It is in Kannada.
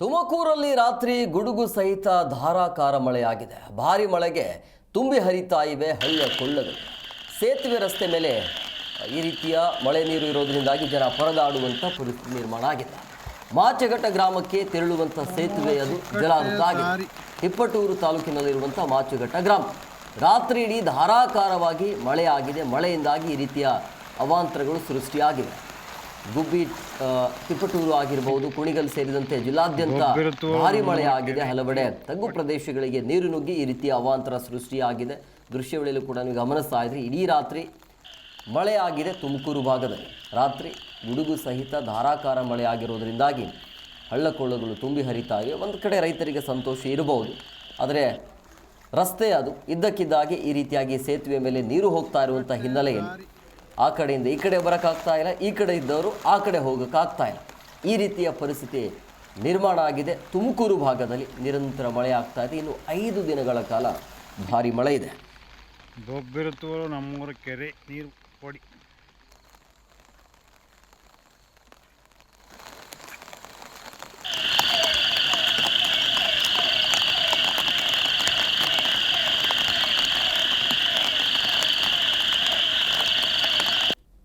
ತುಮಕೂರಲ್ಲಿ ರಾತ್ರಿ ಗುಡುಗು ಸಹಿತ ಧಾರಾಕಾರ ಮಳೆಯಾಗಿದೆ. ಭಾರಿ ಮಳೆಗೆ ತುಂಬಿ ಹರಿತಾ ಇವೆ ಹಳ್ಳಿಯ ಕೊಳ್ಳಗಳು. ಸೇತುವೆ ರಸ್ತೆ ಮೇಲೆ ಈ ರೀತಿಯ ಮಳೆ ನೀರು ಇರೋದರಿಂದಾಗಿ ಜನ ಪರದಾಡುವಂಥ ಪರಿಸ್ಥಿತಿ ನಿರ್ಮಾಣ ಆಗಿದೆ. ಮಾಚಘಟ್ಟ ಗ್ರಾಮಕ್ಕೆ ತೆರಳುವಂಥ ಸೇತುವೆ ಅದು ಜಲಾವೃತ ಹಿಪ್ಪಟ್ಟೂರು ತಾಲೂಕಿನಲ್ಲಿರುವಂಥ ಮಾಚುಘಟ್ಟ ಗ್ರಾಮ. ರಾತ್ರಿ ಇಡೀ ಧಾರಾಕಾರವಾಗಿ ಮಳೆಯಾಗಿದೆ ಮಳೆಯಿಂದಾಗಿ ಈ ರೀತಿಯ ಅವಾಂತರಗಳು ಸೃಷ್ಟಿಯಾಗಿವೆ. ಗುಬ್ಬಿ ತಿಪಟೂರು ಆಗಿರಬಹುದು ಕುಣಿಗಲ್ ಸೇರಿದಂತೆ ಜಿಲ್ಲಾದ್ಯಂತ ಭಾರಿ ಮಳೆ ಆಗಿದೆ ಹಲವೆಡೆ. ತಗ್ಗು ಪ್ರದೇಶಗಳಿಗೆ ನೀರು ನುಗ್ಗಿ ಈ ರೀತಿಯ ಅವಾಂತರ ಸೃಷ್ಟಿಯಾಗಿದೆ. ದೃಶ್ಯಗಳಲ್ಲೂ ಕೂಡ ನೀವು ಗಮನಿಸ್ತಾ ಇದ್ರಿ ಇಡೀ ರಾತ್ರಿ ಮಳೆ ಆಗಿದೆ ತುಮಕೂರು ಭಾಗದಲ್ಲಿ. ರಾತ್ರಿ ಗುಡುಗು ಸಹಿತ ಧಾರಾಕಾರ ಮಳೆ ಆಗಿರೋದ್ರಿಂದಾಗಿ ಹಳ್ಳಕೊಳ್ಳಗಳು ತುಂಬಿ ಹರಿತಾ ಇವೆ. ಒಂದು ಕಡೆ ರೈತರಿಗೆ ಸಂತೋಷ ಇರಬಹುದು. ಆದರೆ ರಸ್ತೆ ಅದು. ಇದ್ದಕ್ಕಿದ್ದಾಗಿ ಈ ರೀತಿಯಾಗಿ ಸೇತುವೆ ಮೇಲೆ ನೀರು ಹೋಗ್ತಾ ಇರುವಂಥ ಹಿನ್ನೆಲೆಯಲ್ಲಿ ಆ ಕಡೆಯಿಂದ ಈ ಕಡೆ ಬರೋಕ್ಕಾಗ್ತಾ ಇಲ್ಲ, ಈ ಕಡೆ ಇದ್ದವರು ಆ ಕಡೆ ಹೋಗೋಕ್ಕಾಗ್ತಾ ಇಲ್ಲ. ಈ ರೀತಿಯ ಪರಿಸ್ಥಿತಿ ನಿರ್ಮಾಣ ಆಗಿದೆ. ತುಮಕೂರು ಭಾಗದಲ್ಲಿ ನಿರಂತರ ಮಳೆ ಆಗ್ತಾ ಇದೆ. ಇನ್ನು ಐದು ದಿನಗಳ ಕಾಲ ಭಾರಿ ಮಳೆ ಇದೆ. ಬೊಬ್ಬಿರುತ್ತೂರು ನಮ್ಮೂರ ಕೆರೆ, ನೀರು ಕೊಡಿ.